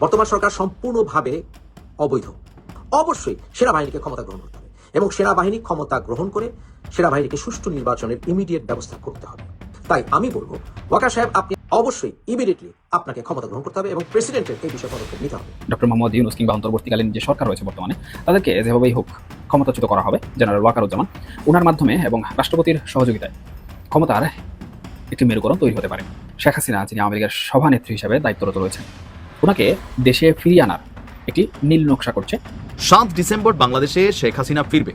বর্তমান সরকার সম্পূর্ণভাবে অবৈধ। অবশ্যই সেনাবাহিনীকে ক্ষমতা গ্রহণ করতে হবে এবং সেনাবাহিনী ক্ষমতা গ্রহণ করে সেনাবাহিনীকে সুষ্ঠু নির্বাচনের ইমিডিয়েট ব্যবস্থা করতে হবে। তাই আমি বলব, ওয়াকার সাহেব, আপনি অবশ্যই ইমিডিয়েটলি আপনাকে ক্ষমতা গ্রহণ করতে হবে এবং প্রেসিডেন্টের এই বিষয়ে পদক্ষেপ নিতে হবে। ডক্টর মোহাম্মদ ইউনুস কিংবা অন্তর্বর্তীকালীন যে সরকার রয়েছে বর্তমানে, তাদেরকে যেভাবেই হোক ক্ষমতাচ্যুত করা হবে। জেনারেল ওয়াকারুজ্জামান ওনার মাধ্যমে এবং রাষ্ট্রপতির সহযোগিতায় ক্ষমতার একটি মেরুকরণ তৈরি হতে পারে। শেখ হাসিনা, যিনি লীগের সভানেত্রী হিসেবে দায়িত্বরত রয়েছেন। ওনাকে দেশে ফিরিয়ে আনার একটি নীল নকশা করছে। সাত ডিসেম্বর বাংলাদেশে শেখ হাসিনা ফিরবে।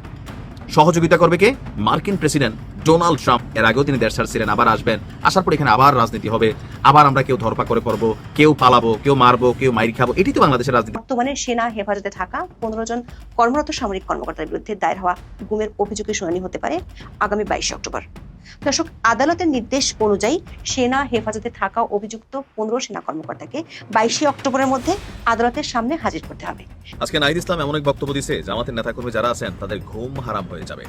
সহযোগিতা করবে কে? মার্কিন প্রেসিডেন্ট ডোনাল্ড ট্রাম্প। এর আগেও তিনি দেশ ছাড়ছিলেন আবার আসবেন। আসার পর এখানে আবার রাজনীতি হবে। আবার আমরা কেউ ধরপা করে পড়ব কেউ পালাবো কেউ মারবো কেউ মাইর খাব। এটি তো বাংলাদেশের রাজনীতি। বর্তমানে সেনা হেফাজতে থাকা পনেরো জন কর্মরত সামরিক কর্মকর্তার বিরুদ্ধে দায়ের হওয়া গুমের অভিযোগের শুনানি হতে পারে আগামী বাইশে অক্টোবর। দর্শক আদালতের নির্দেশ অনুযায়ী সেনা হেফাজতে থাকা অভিযুক্ত পনেরো সেনা কর্মকর্তাকে বাইশে অক্টোবরের মধ্যে আদালতের সামনে হাজির করতে হবে। আজকে নাহিদ ইসলাম এমন এক বক্তব্য দিছে জামাতের নেতাকর্মী যারা আছেন তাদের ঘুম হারাম হয়ে যাবে।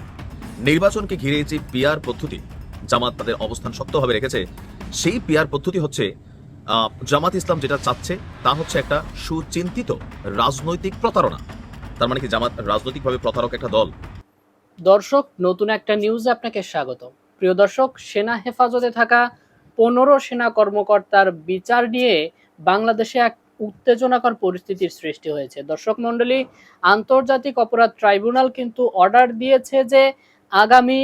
নির্বাচনকে ঘিরে যে পিয়ার পদ্ধতি জামাত তাদের অবস্থান শক্তভাবে রেখেছে সেই পিয়ার পদ্ধতি হচ্ছে আহ, জামাত ইসলাম যেটা চাচ্ছে তা হচ্ছে একটা সুচিন্তিত রাজনৈতিক প্রতারণা। তার মানে কি জামাত রাজনৈতিকভাবে প্রতারক একটা দল? দর্শক নতুন একটা নিউজে আপনাকে স্বাগত প্রিয় দর্শক, সেনা হেফাজতে থাকা পনেরো সেনা কর্মকর্তার বিচার নিয়ে বাংলাদেশে এক উত্তেজনাকর পরিস্থিতির সৃষ্টি হয়েছে। দর্শক মণ্ডলী, আন্তর্জাতিক অপরাধ ট্রাইব্যুনাল কিন্তু অর্ডার দিয়েছে যে আগামী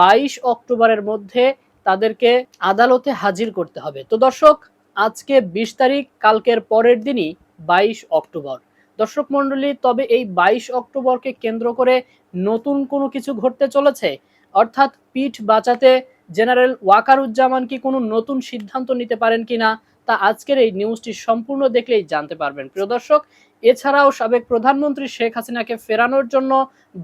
বাইশ অক্টোবরের মধ্যে তাদেরকে আদালতে হাজির করতে হবে। তো দর্শক, আজকে বিশ তারিখ, কালকের পরের দিনই বাইশ অক্টোবর। দর্শক মণ্ডলী, তবে এই বাইশ অক্টোবরকে কেন্দ্র করে নতুন কোনো কিছু ঘটতে চলেছে? অর্থাৎ পিঠ বাঁচাতে জেনারেল ওয়াকারুজ্জামান কি কোনো নতুন সিদ্ধান্ত নিতে পারেন কিনা তা আজকের এই নিউজটি সম্পূর্ণ দেখলেই জানতে পারবেন। প্রিয় দর্শক, এছাড়াও সাবেক প্রধানমন্ত্রী শেখ হাসিনাকে ফেরানোর জন্য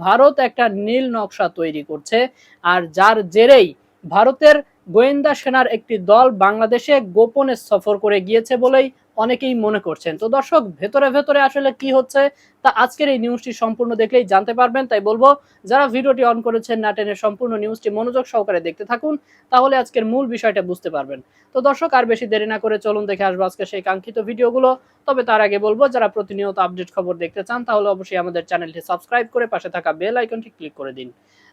ভারত একটা নীল নকশা তৈরি করছে আর যার জেরেই ভারতের গোয়েন্দা সেনার একটি দল বাংলাদেশে গোপনে সফর করে গিয়েছে বলেই অনেকেই মনে করছেন। তো দর্শক, ভেতরে ভেতরে আসলে কি হচ্ছে তা আজকের এই নিউজটি সম্পূর্ণ দেখলেই জানতে পারবেন। তাই বলব, যারা ভিডিওটি অন করেছেন না টেনে সম্পূর্ণ নিউজটি মনোযোগ সহকারে দেখতে থাকুন, তাহলে আজকের মূল বিষয়টা বুঝতে পারবেন। তো দর্শক, আর বেশি দেরি না করে চলুন দেখে আসব আজকে সেই কাঙ্ক্ষিত ভিডিওগুলো। তবে তার আগে বলব, যারা প্রতিনিয়ত আপডেট খবর দেখতে চান, তাহলে অবশ্যই আমাদের চ্যানেলটি সাবস্ক্রাইব করে পাশে থাকা বেল আইকনটি ক্লিক করে দিন।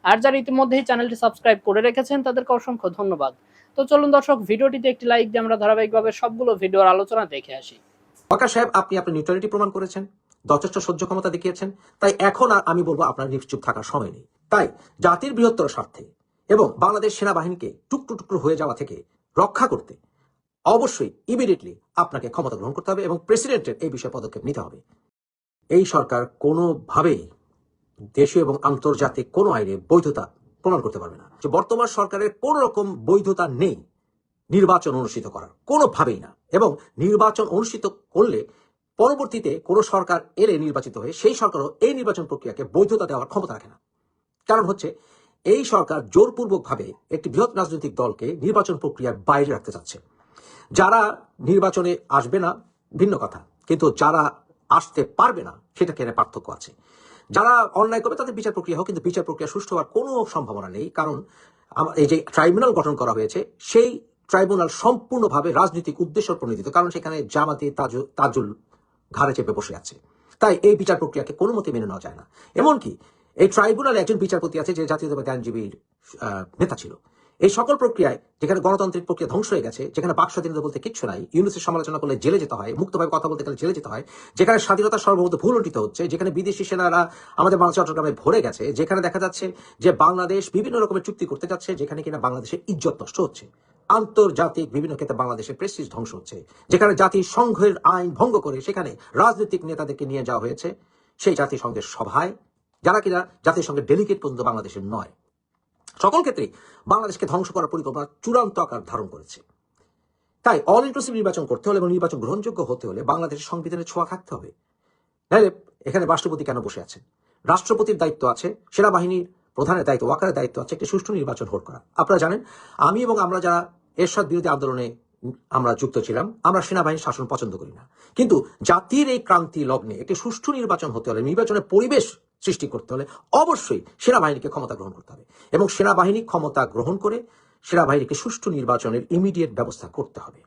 আর যারা ইতিমধ্যেই চ্যানেলটি সাবস্ক্রাইব করে রেখেছেন, তাদেরকে অসংখ্য ধন্যবাদ। তো চলুন দর্শক, ভিডিওটিতে একটি লাইক দিয়ে আমরা ধারাবাহিকভাবে সবগুলো ভিডিওর আলোচনা দেখে আসি। ওয়াকার সাহেব, আপনি আপনার নিউট্রালিটি প্রমাণ করেছেন, যথেষ্ট সহ্য ক্ষমতা দেখিয়েছেন, তাই এখন আর আমি বলব আপনার নিশ্চুপ থাকার সময় নেই। তাই জাতির বৃহত্তর স্বার্থে এবং বাংলাদেশ সেনাবাহিনীকে টুকরো টুকরো হয়ে যাওয়া থেকে রক্ষা করতে অবশ্যই ইমিডিয়েটলি আপনাকে ক্ষমতা গ্রহণ করতে হবে এবং প্রেসিডেন্টের এই বিষয়ে পদক্ষেপ নিতে হবে। এই সরকার কোনোভাবেই দেশীয় এবং আন্তর্জাতিক কোনো আইনে বৈধতা প্রমাণ করতে পারবে না যে বর্তমান সরকারের কোনো রকম বৈধতা নেই নির্বাচন অনুষ্ঠিত করার, কোনোভাবেই না। এবং নির্বাচন অনুষ্ঠিত করলে পরবর্তীতে কোনো সরকার এলে নির্বাচিত হয়ে সেই সরকারও এই নির্বাচন প্রক্রিয়াকে বৈধতা দেওয়ার ক্ষমতা রাখে না। কারণ হচ্ছে, এই সরকার জোরপূর্বকভাবে একটি বৃহৎ রাজনৈতিক দলকে নির্বাচন প্রক্রিয়ার বাইরে রাখতে চাচ্ছে। যারা নির্বাচনে আসবে না, ভিন্ন কথা। কিন্তু যারা আসতে পারবে না সেটা কেন পার্থক্য আছে। যারা অন্যায় করবে তাদের বিচার প্রক্রিয়া হোক, কিন্তু বিচার প্রক্রিয়া সুষ্ঠু হওয়ার কোনো সম্ভাবনা নেই। কারণ এই যে ট্রাইব্যুনাল গঠন করা হয়েছে, সেই ট্রাইব্যুনাল সম্পূর্ণভাবে রাজনৈতিক উদ্দেশ্য প্রণোদিত কারণ সেখানে জামাতে তাজু- তাজুল ঘাড়ে চেপে বসে আছে। তাই এই বিচার প্রক্রিয়াকে কোনো মতে মেনে নেওয়া যায় না। এমনকি এই ট্রাইব্যুনালে একজন বিচারপতি আছে, যে জাতীয়তাবাদী আইনজীবীর নেতা ছিল। এই সকল প্রক্রিয়ায় যেখানে গণতান্ত্রিক প্রক্রিয়া ধ্বংস হয়ে গেছে, যেখানে বাক স্বাধীনতা বলতে কিচ্ছু নাই, ইউনিসের সমালোচনা করলে জেলে যেতে হয়, মুক্তভাবে কথা বলতে গেলে জেলে যেতে হয়, যেখানে স্বাধীনতা সর্বভৌত ভুল উল্টিত হচ্ছে, যেখানে বিদেশি সেনারা আমাদের বাংলা চট্টগ্রামে ভরে গেছে, যেখানে দেখা যাচ্ছে যে বাংলাদেশ বিভিন্ন রকমের চুক্তি করতে যাচ্ছে, যেখানে কিনা বাংলাদেশের ইজ্জত নষ্ট হচ্ছে। আন্তর্জাতিক বিভিন্ন ক্ষেত্রে বাংলাদেশের প্রেস্টিজ ধ্বংস হচ্ছে, যেখানে জাতিসংঘের আইন ভঙ্গ করে সেখানে রাজনৈতিক নেতাদেরকে নিয়ে যাওয়া হয়েছে, সেই জাতিসংঘের সভায়, যারা কিনা জাতিসংঘের ডেলিগেট পর্যন্ত বাংলাদেশের নয়। সকল ক্ষেত্রেই বাংলাদেশকে ধ্বংস করার পরিকল্পনা চূড়ান্ত আকার ধারণ করেছে। তাই অল ইনক্লুসিভ নির্বাচন করতে হলে এবং নির্বাচন গ্রহণযোগ্য হতে হলে বাংলাদেশের সংবিধানের ছোঁয়া থাকতে হবে। নাহলে এখানে রাষ্ট্রপতি কেন বসে আছেন? রাষ্ট্রপতির দায়িত্ব আছে, সেনাবাহিনীর প্রধানের দায়িত্ব, ওয়াকারের দায়িত্ব আছে, একটি সুষ্ঠু নির্বাচন ভোট করা। আপনারা জানেন, আমি এবং আমরা যারা এরশাদ বিরোধী আন্দোলনে আমরা যুক্ত ছিলাম, আমরা সেনাবাহিনীর শাসন পছন্দ করি না। কিন্তু জাতির এই ক্রান্তি লগ্নে একটি সুষ্ঠু নির্বাচন হতে হলে নির্বাচনের পরিবেশ সৃষ্টি করতে হলে অবশ্যই সেনাবাহিনীকে ক্ষমতা গ্রহণ করতে হবে এবং সেনাবাহিনী ক্ষমতা গ্রহণ করে সেনাবাহিনীকে সুষ্ঠু নির্বাচনের ইমিডিয়েট ব্যবস্থা করতে হবে।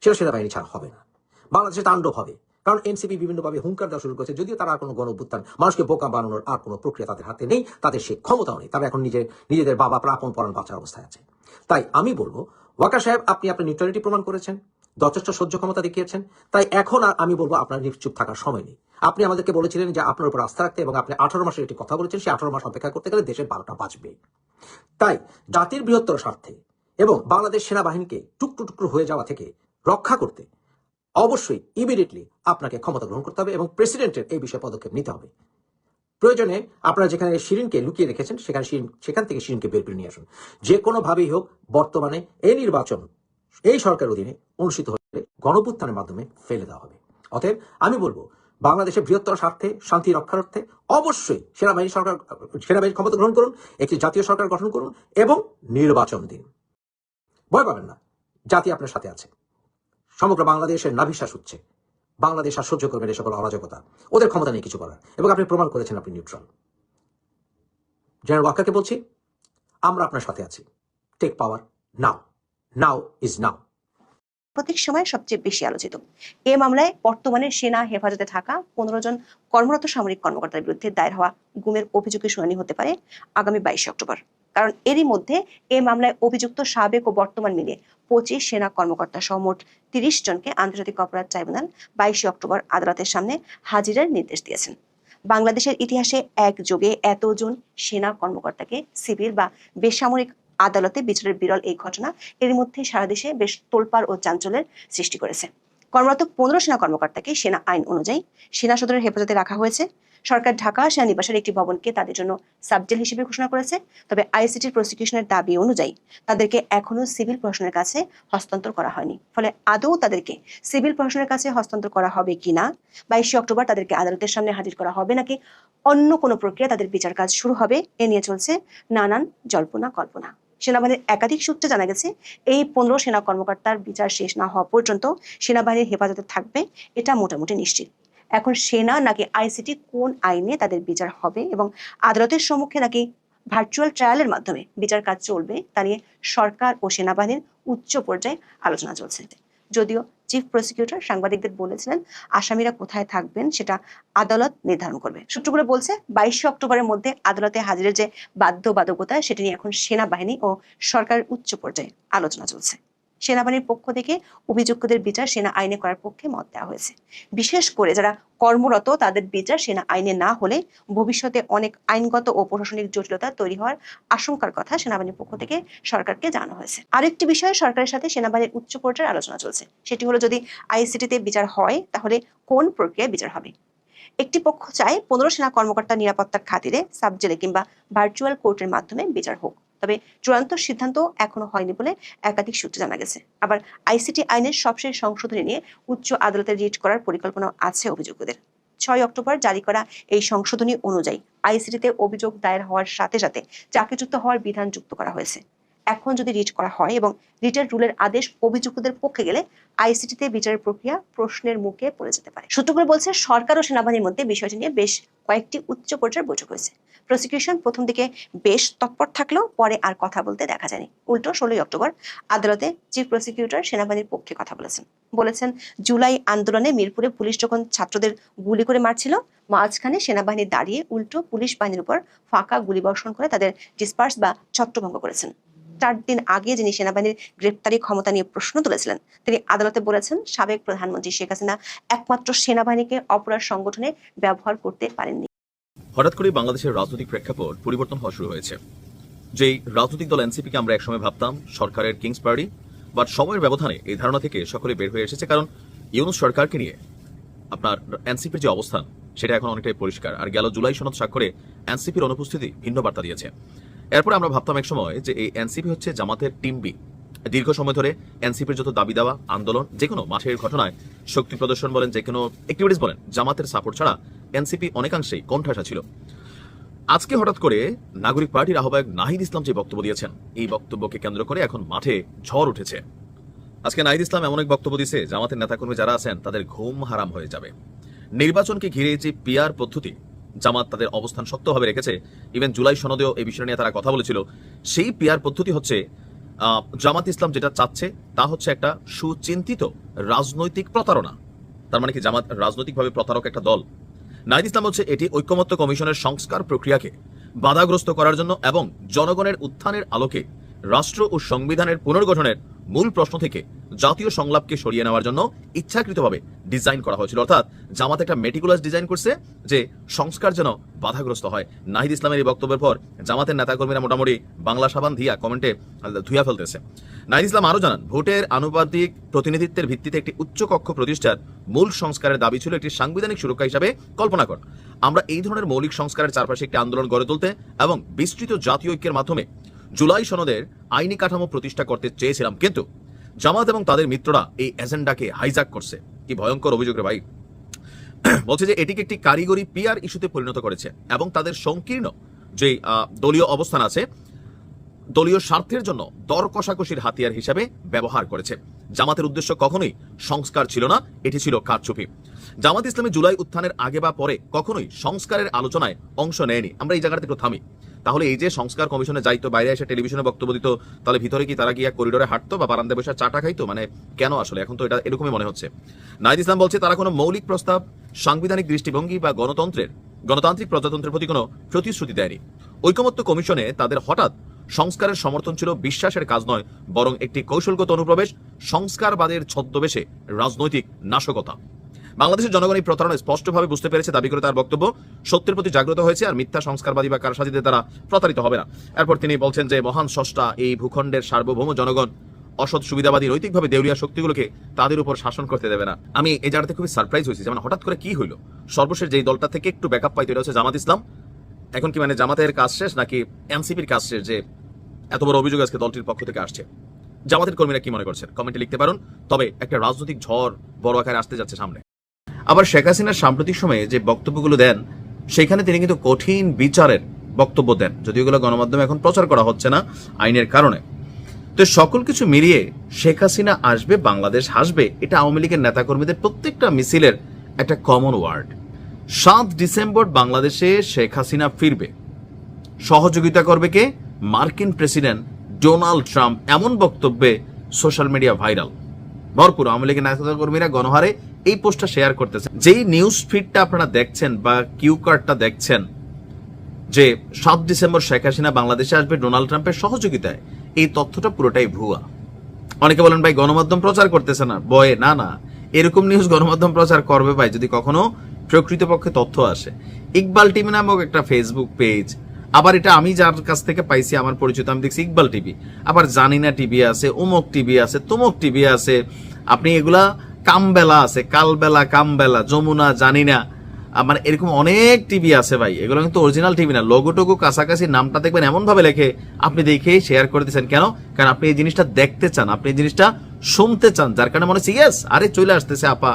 সেটা সেনাবাহিনী ছাড়া হবে না। বাংলাদেশে তাণ্ডব হবে। কারণ এনসিপি বিভিন্নভাবে হুঙ্কার দেওয়া শুরু করেছে। যদিও তারা কোনো গণ অভ্যুত্থান মানুষকে বোকা বানানোর আর কোনো প্রক্রিয়া তাদের হাতে নেই, তাদের সে ক্ষমতাও নেই। তারা এখন নিজের, নিজেদের বাবা প্রাপন পরাণ বাঁচার অবস্থায় আছে। তাই আমি বলব, ওয়াকার সাহেব, আপনি আপনার নিউট্রালিটি প্রমাণ করেছেন। যথেষ্ট সহ্য ক্ষমতা দেখিয়েছেন, তাই এখন আর আমি বলব আপনার নিশ্চুপ থাকার সময় নেই। আপনি আমাদেরকে বলেছিলেন যে আপনার উপর আস্থা রাখতে এবং আপনি আঠারো মাসের একটি কথা বলেছেন, সেই আঠারো মাস অপেক্ষা করতে গেলে দেশের বারোটা বাঁচবে তাই জাতির বৃহত্তর স্বার্থে এবং বাংলাদেশ সেনাবাহিনীকে টুকরো টুকরো হয়ে যাওয়া থেকে রক্ষা করতে অবশ্যই ইমিডিয়েটলি আপনাকে ক্ষমতা গ্রহণ করতে হবে এবং প্রেসিডেন্টের এই বিষয়ে পদক্ষেপ নিতে হবে। প্রয়োজনে আপনারা যেখানে শিরিনকে লুকিয়ে রেখেছেন, সেখানে সেখান থেকে শিরিনকে বের করে নিয়ে আসুন। যে কোনোভাবেই হোক, বর্তমানে এই নির্বাচন এই সরকার অধীনে অনুষ্ঠিত হলে গণপুত্থানের মাধ্যমে ফেলে দেওয়া হবে। অতএব আমি বলব, বাংলাদেশের বৃহত্তর স্বার্থে, শান্তি রক্ষার্থে অবশ্যই সেনাবাহিনী সরকার সেনাবাহিনী ক্ষমতা গ্রহণ করুন, একটি জাতীয় সরকার গঠন করুন এবং নির্বাচন দিন। ভয় পাবেন না, জাতি আপনার সাথে আছে। সমগ্র বাংলাদেশের নাভিশ্বাস হচ্ছে বাংলাদেশ আর সহ্য করবেন এই সকল অরাজকতা। ওদের ক্ষমতা নেই কিছু করার এবং আপনি প্রমাণ করেছেন আপনি নিউট্রাল জেনারেল ওয়াকারকে বলছি, আমরা আপনার সাথে আছি। Take power now now is now প্রত্যেক সময় সবচেয়ে বেশি আলোচিত। এ মামলায় বর্তমানে সেনা হেফাজতে থাকা পনেরো জন কর্মরত সামরিক কর্মকর্তার বিরুদ্ধে দায়ের হওয়া গুমের অভিযোগের শুনানি হতে পারে আগামী বাইশে অক্টোবর। কারণ এরই মধ্যে এ মামলায় অভিযুক্ত সাবেক ও বর্তমান মিলে পঁচিশ সেনা কর্মকর্তা সহ মোট তিরিশ জনকে আন্তর্জাতিক অপরাধ ট্রাইব্যুনাল বাইশে অক্টোবর আদালতের সামনে হাজিরার নির্দেশ দিয়েছেন। বাংলাদেশের ইতিহাসে একযোগে এতজন সেনা কর্মকর্তাকে, সিভিল বা বেসামরিক আদালতে বিচারের বিরল এই ঘটনা এর মধ্যে সারা দেশে বেশ তোলপাড় ও চাঞ্চল্যের সৃষ্টি করেছে। কর্মরত পনেরো সেনা কর্মকর্তাকে সেনা আইন অনুযায়ী সেনা সদরের হেফাজতে রাখা হয়েছে। সরকার ঢাকা সেনানিবাসের একটি ভবনকে তাদের জন্য সাবজেল হিসেবে ঘোষণা করেছে। তবে আইসিটির প্রসিকিউশনের দাবি অনুযায়ী তাদেরকে এখনও সিভিল প্রশাসনের কাছে হস্তান্তর করা হয়নি। ফলে আদৌ তাদেরকে সিভিল প্রশাসনের কাছে হস্তান্তর করা হবে কিনা বাইশে অক্টোবর তাদেরকে আদালতের সামনে হাজির করা হবে নাকি অন্য কোনো প্রক্রিয়া তাদের বিচার কাজ শুরু হবে, এ নিয়ে চলছে নানান জল্পনা কল্পনা সেনাবাহিনীর একাধিক সূত্রে জানা গেছে, এই পনেরো সেনা কর্মকর্তার বিচার শেষ না হওয়া পর্যন্ত সেনাবাহিনীর হেফাজতে থাকবে, এটা মোটামুটি নিশ্চিত। এখন সেনা নাকি আইসিটি কোন আইনে তাদের বিচার হবে এবং আদালতের সম্মুখে নাকি ভার্চুয়াল ট্রায়ালের মাধ্যমে বিচার কাজ চলবে, তা নিয়ে সরকার ও সেনাবাহিনীর উচ্চ পর্যায়ে আলোচনা চলছে। যদিও চিফ প্রসিকিউটর সাংবাদিকদের বলেছিলেন আসামিরা কোথায় থাকবেন সেটা আদালত নির্ধারণ করবে। সূত্রগুলো বলছে, বাইশে অক্টোবরের মধ্যে আদালতে হাজিরের যে বাধ্যবাধকতা সেটা নিয়ে এখন সেনাবাহিনী ও সরকারের উচ্চ পর্যায়ে আলোচনা চলছে। সেনাবাহিনীর পক্ষ থেকে অভিযুক্তদের বিচার সেনা আইনে করার পক্ষে মত দেওয়া হয়েছে। বিশেষ করে যারা কর্মরত, তাদের বিচার সেনা আইনে না হলে ভবিষ্যতে অনেক আইনগত ও প্রশাসনিক জটিলতা তৈরি হওয়ার আশঙ্কার কথা সেনাবাহিনীর পক্ষ থেকে সরকারকে জানানো হয়েছে। আরেকটি বিষয়ে সরকারের সাথে সেনাবাহিনীর উচ্চ পর্যায়ের আলোচনা চলছে। সেটি হলো, যদি আইসিটিতে বিচার হয়, তাহলে কোন প্রক্রিয়ায় বিচার হবে? একটি পক্ষ চায়, পনেরো সেনা কর্মকর্তা নিরাপত্তার খাতিরে সাবজেলে কিংবা ভার্চুয়াল কোর্টের মাধ্যমে বিচার হোক। তবে চূড়ান্ত সিদ্ধান্ত এখনও হয়নি বলে একাধিক সূত্রে জানা গেছে। আবার আইসিটি আইনের সবশেষ সংশোধনী নিয়ে উচ্চ আদালতে রিট করার পরিকল্পনা আছে অভিযুক্তদের। ছয় অক্টোবর জারি করা এই সংশোধনী অনুযায়ী আইসিটিতে অভিযোগ দায়ের হওয়ার সাথে সাথে চাকরিচ্যুত হওয়ার বিধান যুক্ত করা হয়েছে। এখন যদি রিট করা হয় এবং রিটের রুলের আদেশ অভিযুক্তদের পক্ষে গেলে আইসিটিতে বিচারের প্রক্রিয়া প্রশ্নের মুখে পড়ে যেতে পারে। সূত্রগুলো বলছে সরকার ও সেনাবাহিনীর মধ্যে বিষয়টি নিয়ে বেশ কয়েকটি উচ্চ পর্যায়ের বৈঠক হয়েছে। প্রসিকিউশন প্রথম দিকে বেশ তৎপর থাকলেও পরে আর কথা বলতে দেখা যায়নি। উল্টো ষোলোই অক্টোবর আদালতে চিফ প্রসিকিউটর সেনাবাহিনীর পক্ষে কথা বলেছেন। বলেছেন, জুলাই আন্দোলনে মিরপুরে পুলিশ যখন ছাত্রদের গুলি করে মারছিল, মাঝখানে সেনাবাহিনী দাঁড়িয়ে উল্টো পুলিশ বাহিনীর উপর ফাঁকা গুলিবর্ষণ করে তাদের ডিসপার্স বা ছত্রভঙ্গ করেছেন। চার দিন আগে যিনি সেনাবাহিনীর গ্রেপ্তারি ক্ষমতা নিয়ে প্রশ্ন তুলেছিলেন, তিনি আদালতে বলেছেন, সাবেক প্রধানমন্ত্রী শেখ হাসিনা একমাত্র সেনাবাহিনীকে অপরাধ সংগঠনে ব্যবহার করতে পারেননি। হঠাৎ করে বাংলাদেশের রাজনৈতিক প্রেক্ষাপট পরিবর্তন হওয়া শুরু হয়েছে। যেই রাজনৈতিক দল এনসিপিকে আমরা একসময় ভাবতাম, সরকারের কিংস পার্টি, বাট সময়ের ব্যবধানে এই ধারণা থেকে সকলে বের হয়ে এসেছে, কারণ ইউনুস সরকারকে নিয়ে আপনার এনসিপির যে অবস্থান, সেটা এখন অনেকটাই পরিষ্কার। আর গেল জুলাই সনদ স্বাক্ষরে এনসিপির অনুপস্থিতি ভিন্ন বার্তা দিয়েছে। এরপর আমরা ভাবতাম এক সময় যে এই এনসিপি হচ্ছে জামাতের টিম বি দীর্ঘ সময় ধরে এনসিপির যত দাবি দেওয়া, আন্দোলন, যে কোনো মাঠের ঘটনায় শক্তি প্রদর্শন বলেন, যে কোনো অ্যাক্টিভিটিস বলেন, জামাতের সাপোর্ট ছাড়া এনসিপি অনেকাংশেই কণ্ঠাসা ছিল। আজকে হঠাৎ করে নাগরিক পার্টির আহ্বায়ক নাহিদ ইসলাম যে বক্তব্য দিয়েছেন, এই বক্তব্যকে কেন্দ্র করে এখন মাঠে ঝড় উঠেছে। আজকে নাহিদ ইসলাম এমন এক বক্তব্য দিয়েছে, জামাতের নেতাকর্মী যারা আছেন, তাদের ঘুম হারাম হয়ে যাবে। নির্বাচনকে ঘিরে যে পিয়ার পদ্ধতি জামাত তাদের অবস্থান শক্তভাবে রেখেছে। ইভেন জুলাই সনদেও এই বিষয় নিয়ে তারা কথা বলেছিল। সেই পিয়ার পদ্ধতি হচ্ছে জামাত ইসলাম যেটা চাচ্ছে, তা হচ্ছে একটা সুচিন্তিত রাজনৈতিক প্রতারণা। তার মানে কি জামাত রাজনৈতিকভাবে প্রতারক একটা দল। নাহিদ ইসলাম হচ্ছে এটি ঐক্যমত্য কমিশনের সংস্কার প্রক্রিয়াকে বাধাগ্রস্ত করার জন্য এবং জনগণের উত্থানের আলোকে রাষ্ট্র ও সংবিধানের পুনর্গঠনের মূল প্রশ্ন থেকে জাতীয় সংলাপকে সরিয়ে নেওয়ার জন্য ইচ্ছাকৃতভাবে ডিজাইন করা হয়েছিল। অর্থাৎ জামাত একটা মেটিকুলাস ডিজাইন করছে যে সংস্কার যেন বাধাগ্রস্ত হয়। নাহিদ ইসলামের এই বক্তব্যের পর জামাতের নেতাকর্মীরা মোটামুটি বাংলা সাবান দিয়া কমেন্টে ধুয়া ফেলতেছে। নাহিদ ইসলাম আরও জানান, ভোটের আনুপাতিক প্রতিনিধিত্বের ভিত্তিতে একটি উচ্চকক্ষ প্রতিষ্ঠার মূল সংস্কারের দাবি ছিল একটি সাংবিধানিক সুরক্ষা হিসাবে কল্পনা কর। আমরা এই ধরনের মৌলিক সংস্কারের চারপাশে একটি আন্দোলন গড়ে তুলতে এবং বিস্তৃত জাতীয় ঐক্যের মাধ্যমে জুলাই সনদের আইনি কাঠামো প্রতিষ্ঠা করতে চেয়েছিলাম, কিন্তু জামাত এবং তাদের মিত্ররা এই এজেন্ডাকে হাইজাক করছে। কি ভয়ঙ্কর অভিযোগ রে ভাই। বলছে যে এটিকে একটি কারিগরি পিআর ইস্যুতে পরিণত করেছে এবং তাদের সংকীর্ণ যে দলীয় অবস্থান আছে, দলীয় স্বার্থের জন্য দর কষাকষির হাতিয়ার হিসেবে ব্যবহার করেছে। জামাতের উদ্দেশ্য কখনোই সংস্কার ছিল না, এটি ছিল কারচুপি। জামাত ইসলামী জুলাই উত্থানের আগে বা পরে কখনোই সংস্কারের আলোচনায় অংশ নেয়নি। আমরা এই জায়গাটা একটু থামি। তাহলে এই যে সংস্কার কমিশনে যাইতো বাইরে এসে টেলিভিশনে বক্তব্য দিত, তাহলে ভিতরে কি তারা গিয়া করিডোরে হাঁটতো বা বারান্দায় বসে চাটা খাইতো? মানে কেন আসলে? এখন তো এটা এরকমই মনে হচ্ছে। নাহিদ ইসলাম বলছে, তারা কোনো মৌলিক প্রস্তাব, সাংবিধানিক দৃষ্টিভঙ্গি বা গণতন্ত্রের, গণতান্ত্রিক প্রজাতন্ত্রের প্রতি কোনো প্রতিশ্রুতি দেয়নি। ঐকমত্য কমিশনে তাদের হঠাৎ সংস্কারের সমর্থন ছিল বিশ্বাসের কাজ নয়, বরং একটি কৌশলগত অনুপ্রবেশ, সংস্কারবাদের ছদ্মবেশে রাজনৈতিক নাশকতা। বাংলাদেশের জনগণ এই প্রতারণা স্পষ্টভাবে বুঝতে পেরেছে দাবি করে তার বক্তব্য। সত্যের প্রতি জাগ্রত হয়েছে আর মিথ্যা সংস্কারবাদী বা কারসাজিদের দ্বারা প্রতারিত হবে না। এরপর তিনি বলছেন যে, মহান স্রষ্টা, এই ভূখণ্ডের সার্বভৌম জনগণ অসৎ, সুবিধাবাদী, নৈতিকভাবে দেউলিয়া শক্তিগুলোকে তাদের উপর শাসন করতে দেবে না। আমি এই জায়গাতে খুবই সারপ্রাইজ হয়েছি। যেমন হঠাৎ করে কি হইল? সর্বশেষ যেই দলটা থেকে একটু ব্যাকআপ পাইতো, এটা হচ্ছে জামাত ইসলাম। এখন কি মানে জামাতের কাজ শেষ, নাকি এনসিপির কাজ শেষ যে এত বড় অভিযোগ আজকে দলটির পক্ষ থেকে আসছে? জামাতের কর্মীরা কি মনে করছেন? কমেন্টে লিখতে পারুন। তবে একটা রাজনৈতিক ঝড় বড় আকারে আসতে যাচ্ছে সামনে। আবার শেখ হাসিনার সাম্প্রতিক সময়ে যে বক্তব্যগুলো দেন সেখানে তিনি কিন্তু কঠিন বিচারের বক্তব্য দেন, যদিও এগুলো গণমাধ্যমে এখন প্রচার করা হচ্ছে না আইনের কারণে। তো সকল কিছু মিলিয়ে শেখ হাসিনা আসবে, বাংলাদেশ হাসবে, এটা আওয়ামী লীগের নেতাকর্মীদের প্রত্যেকটা মিছিলের একটা কমন ওয়ার্ড সাত ডিসেম্বর বাংলাদেশে শেখ হাসিনা ফিরবে। সহযোগিতা করবে কে? মার্কিন প্রেসিডেন্ট ডোনাল্ড ট্রাম্প, এমন বক্তব্যে সোশ্যাল মিডিয়া ভাইরাল। ভরপুর আওয়ামী লীগের নেতাকর্মীরা গণহারে এই পোস্টটা শেয়ার করতেছে যেই নিউজ ফিডটা আপনারা দেখছেন বা কিউ কার্ডটা দেখছেন, যে সাত ডিসেম্বর শেখ হাসিনা বাংলাদেশে আসবে ডোনাল্ড ট্রাম্পের সহযোগিতায়, এই তথ্যটা পুরোটাই ভুয়া। অনেকে বলেন, ভাই, গণমাধ্যম প্রচার করতেছে না। বয়ে, না না। এরকম নিউজ গণমাধ্যম প্রচার করবে, ভাই, যদি কখনো প্রকৃতপক্ষে তথ্য আসে। ইকবাল টিভি নামক একটা ফেসবুক পেজ আবার এটা আমি যার কাছ থেকে পাইছি, আমার পরিচিত, আমি দেখছি ইকবাল টিভি। আবার জানিনা টিভি আছে, উমক টিভি আছে, তুমক টিভি আছে। আপনি এগুলা কামবেলা আছে কালবেলা কামবেলা যমুনা জানিনা। আহ, মানে এরকম অনেক টিভি আছে ভাই এগুলো কিন্তু অরিজিনাল টিভি না। লোগো টোগো কাছাকাছি নামটা দেখবেন এমন ভাবে লেখে আপনি দেখে শেয়ার করে দিচ্ছেন কেন? কারণ আপনি এই জিনিসটা দেখতে চান আপনি এই জিনিসটা শুনতে চান যার কারণে মনে হচ্ছে ইয়েস আরে চলে আসতেছে আপা।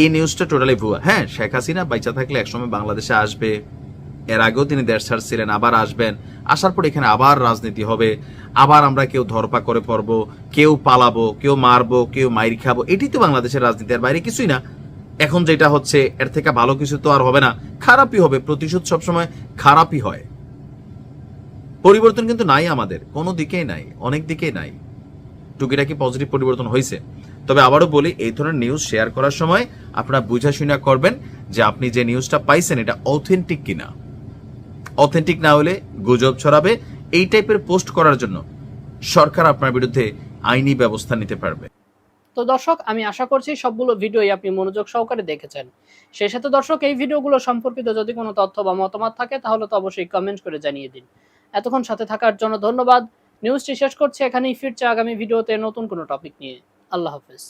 এই নিউজটা টোটালি ভুয়া। হ্যাঁ শেখ হাসিনা বাইচা থাকলে একসময় বাংলাদেশে আসবে। এর আগেও তিনি দেশ ছাড়ছিলেন আবার আসবেন। আসার পর এখানে আবার রাজনীতি হবে। আবার আমরা কেউ ধরপা করে পড়ব কেউ পালাবো, কেউ মারবো, কেউ মাইর খাব। এটি তো বাংলাদেশের রাজনীতির বাইরে কিছুই না। এখন যেটা হচ্ছে, এর থেকে ভালো কিছু তো আর হবে না। খারাপই হবে, প্রতিশোধ সবসময় খারাপই হয়। পরিবর্তন কিন্তু নাই আমাদের, কোনো দিকেই নাই, অনেক দিকেই নাই। টুকিটাকি পজিটিভ পরিবর্তন হয়েছে। তবে আবারও বলি, এই ধরনের নিউজ শেয়ার করার সময় আপনারা বুঝা শুনা করবেন যে আপনি যে নিউজটা পাইছেন, এটা অথেন্টিক কিনা। অথেন্টিক না হলে গুজব ছড়াবে। এই টাইপের পোস্ট করার জন্য সরকার আপনার বিরুদ্ধে আইনি ব্যবস্থা নিতে পারবে। তো দর্শক, আমি আশা করছি সবগুলো ভিডিওই আপনি মনোযোগ সহকারে দেখেছেন। সেই সাথে দর্শক, এই ভিডিওগুলো সম্পর্কিত যদি কোনো তথ্য বা মতামত থাকে, তাহলে তো অবশ্যই কমেন্ট করে জানিয়ে দিন। এতক্ষণ সাথে থাকার জন্য ধন্যবাদ। নিউজটি শেষ করছি, এখানেই ফিরছে আগামী ভিডিওতে নতুন কোনো টপিক নিয়ে। আল্লাহ হাফেজ।